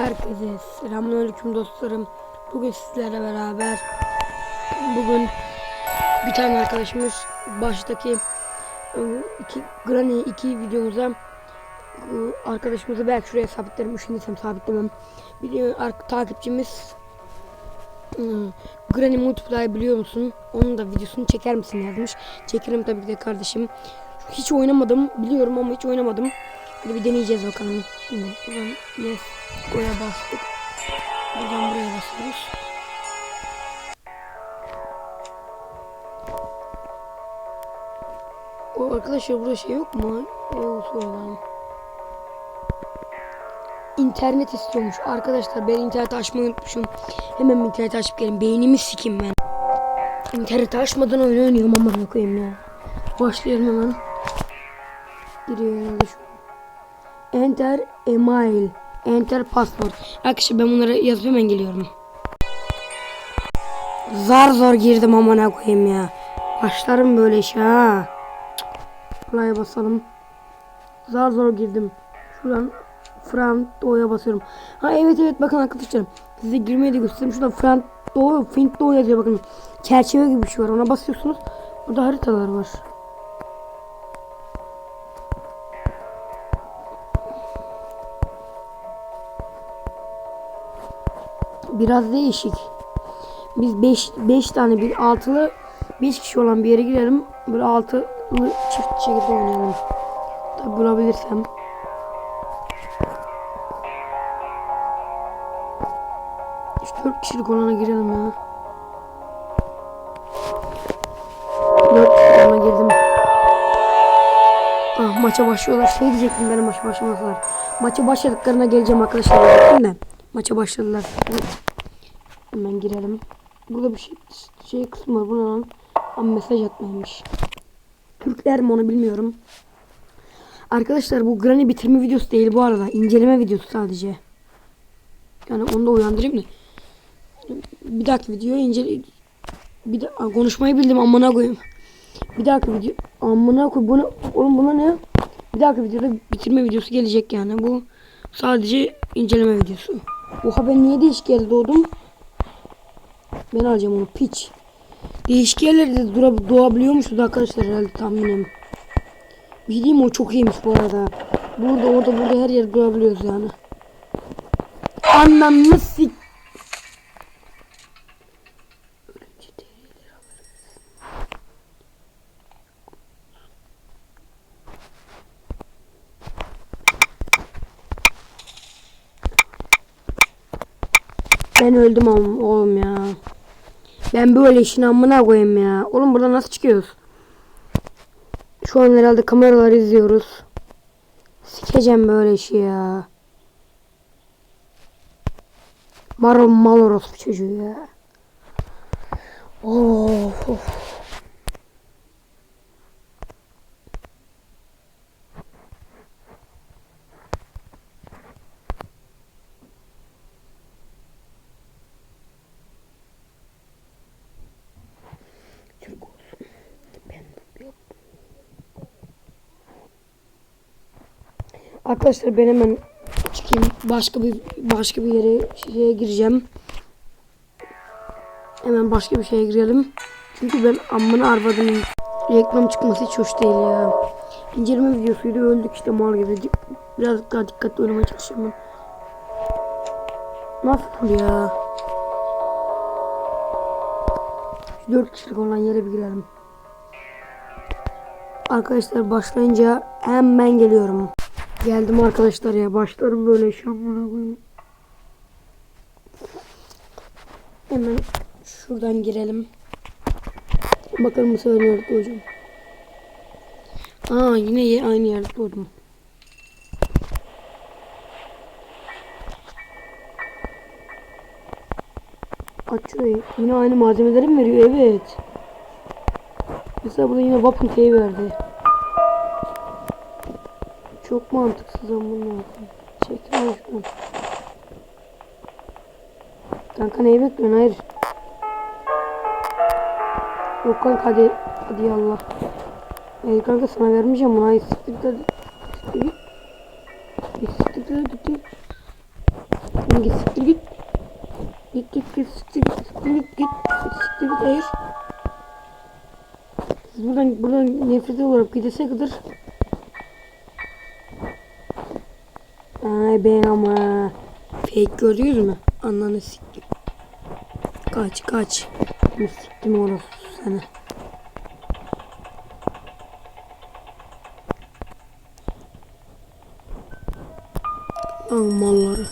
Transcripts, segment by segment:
Herkese selamünaleyküm dostlarım. Bugün sizlerle beraber bugün bir tane arkadaşımız baştaki e, iki Granny iki videomuza e, arkadaşımızı belki şuraya sabitlerim üşenirsem sabitlemem. Bir takipçimiz e, Granny Multiplayer biliyor musun? Onun da videosunu çeker misin yazmış. Çekerim tabii ki de kardeşim. Hiç oynamadım biliyorum ama hiç oynamadım. Hadi bir deneyeceğiz bakalım. Şimdi buradan yes go'ya bastık. Buradan buraya basıyoruz. O arkadaşlar burada şey yok mu? Yok oradan. İnternet istiyormuş. Arkadaşlar ben internet açmayı unutmuşum. Hemen internet açıp gelin. Beynimi sikim ben. İnternet açmadan oyun oynuyorum ama koyayım ya. Başlayalım hemen. Giriyor herhalde şu. Enter email. Enter password. Arkadaşlar ben bunları yazıp hemen geliyorum. Zar zor girdim amına koyayım ya. Başlarım böyle işe ha. Playa basalım. Zar zor girdim. Şuradan front doğuya basıyorum. Ha evet evet bakın arkadaşlarım. Size girmeyi de göstereyim. Şurada front doğu, fint doğu yazıyor bakın. Çerçeve gibi bir şey var. Ona basıyorsunuz. Burada haritalar var. Biraz değişik. Biz 5 5 tane bir altılı 5 kişi olan bir yere girelim. Böyle altılı çift şekilde oynayalım. Tabi bulabilirsem. İşte 4 kişilik olana girelim ya. 4 kişilik olana girdim. Ah maça başlıyorlar. Şey diyecektim benim maça başlamasalar. Maça başladıklarına geleceğim arkadaşlar. Maça başladılar. Hemen girelim. Burada bir şey, şey kısmı var. Bu lan? Ama mesaj atmaymış. Türkler mi onu bilmiyorum. Arkadaşlar bu Granny bitirme videosu değil bu arada. İnceleme videosu sadece. Yani onu da uyandırayım da. Bir dakika video incele... Bir de konuşmayı bildim amına koyayım. Bir dakika video amına koy bunu oğlum buna ne? Bir dakika videoda bitirme videosu gelecek yani bu sadece inceleme videosu. Oha ben niye değişik yerde doğdum? Ben alacağım onu piç. Değişik yerlerde dura, doğabiliyormuşuz arkadaşlar herhalde tahminim. Bir şey diyeyim o çok iyiymiş bu arada. Burada orada burada her yerde durabiliyoruz yani. Anlamlı sik. Ben öldüm oğlum ya. Ben böyle işin amına koyayım ya. Oğlum burada nasıl çıkıyoruz? Şu an herhalde kameralar izliyoruz. Sikeceğim böyle işi ya. Marul Maloros çocuğu ya. Of, of. Arkadaşlar ben hemen çıkayım. Başka bir başka bir yere şeye gireceğim. Hemen başka bir şeye girelim. Çünkü ben amına arvadım. Reklam çıkması hiç hoş değil ya. İnceleme videosuydu öldük işte mal gibi. Biraz daha dikkatli oynamaya çalışıyorum. Nasıl ya? 4 kişilik olan yere bir girelim. Arkadaşlar başlayınca hemen geliyorum. Geldim arkadaşlar ya. Başlarım böyle şamına koyayım. Hemen şuradan girelim. Bakalım bu sefer nerede hocam. Aa yine aynı yerde doğdum. Açıyor. Yine aynı malzemeleri mi veriyor? Evet. Mesela burada yine Key verdi. Çok mantıksız ama Çekil lan şuradan. Kanka neyi bekliyorsun? Hayır. Yok kanka hadi. Hadi yallah. Hayır kanka sana vermeyeceğim bunu. Hayır siktir git hadi. Siktir git. Bir Siktir git hadi. Siktir git siktir git. Git git git siktir git siktir git git. Siktir git hayır. Siz buradan buradan nefret olarak gidese kadar. Ay ben ama. Fake gördünüz mü? Ananı siktim. Kaç kaç. Ne siktim orası sana. Malları.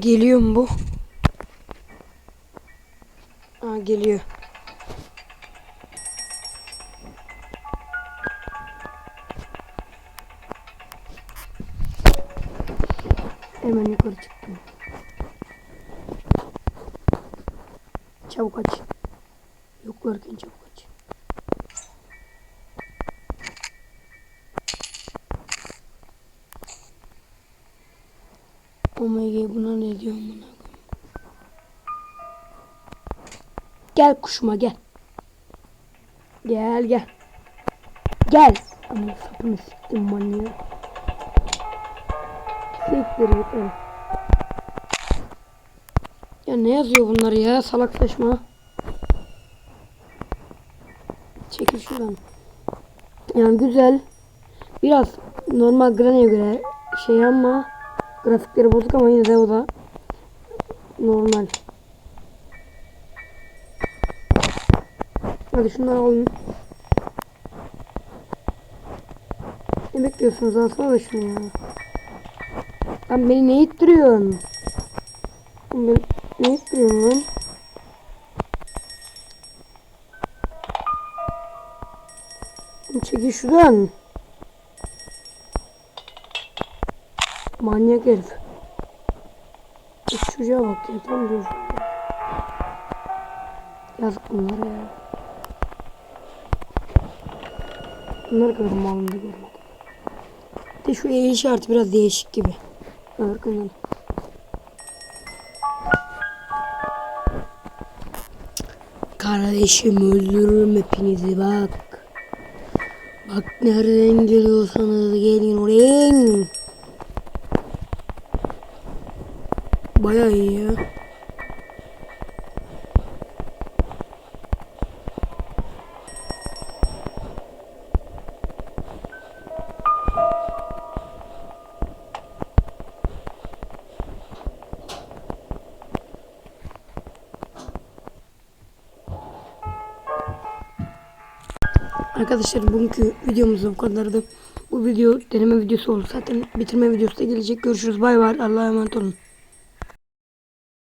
Geliyor mu bu? Aa geliyor. Hemen yukarı çıktım. Çabuk aç. Yoklarken çabuk aç. Omega buna ne diyorum buna? Gel kuşuma gel. Gel gel. Gel. Ama sapını siktim manyağı. Siktir git öyle. Ya ne yazıyor bunlar ya salak saçma. Çekil şuradan. Yani güzel. Biraz normal Granny'e göre şey ama grafikleri bozuk ama yine de o da normal. Hadi şunları alın. Ne bekliyorsunuz? Alsana da şunu ya. Lan beni ne ittiriyorsun? Beni ne ittiriyorsun lan? Çekil şuradan. Manyak herif. Çocuğa bak ya tam diyor. Yazık bunlara ya. Bunları kadar malımda görmedim. De şu el işareti biraz değişik gibi. Arkadan. Kardeşim öldürürüm hepinizi bak. Bak nereden geliyorsanız gelin oraya. Baya iyi ya. Arkadaşlar bugünkü videomuz bu kadardı. Bu video deneme videosu oldu. Zaten bitirme videosu da gelecek. Görüşürüz. Bay bay. Allah'a emanet olun.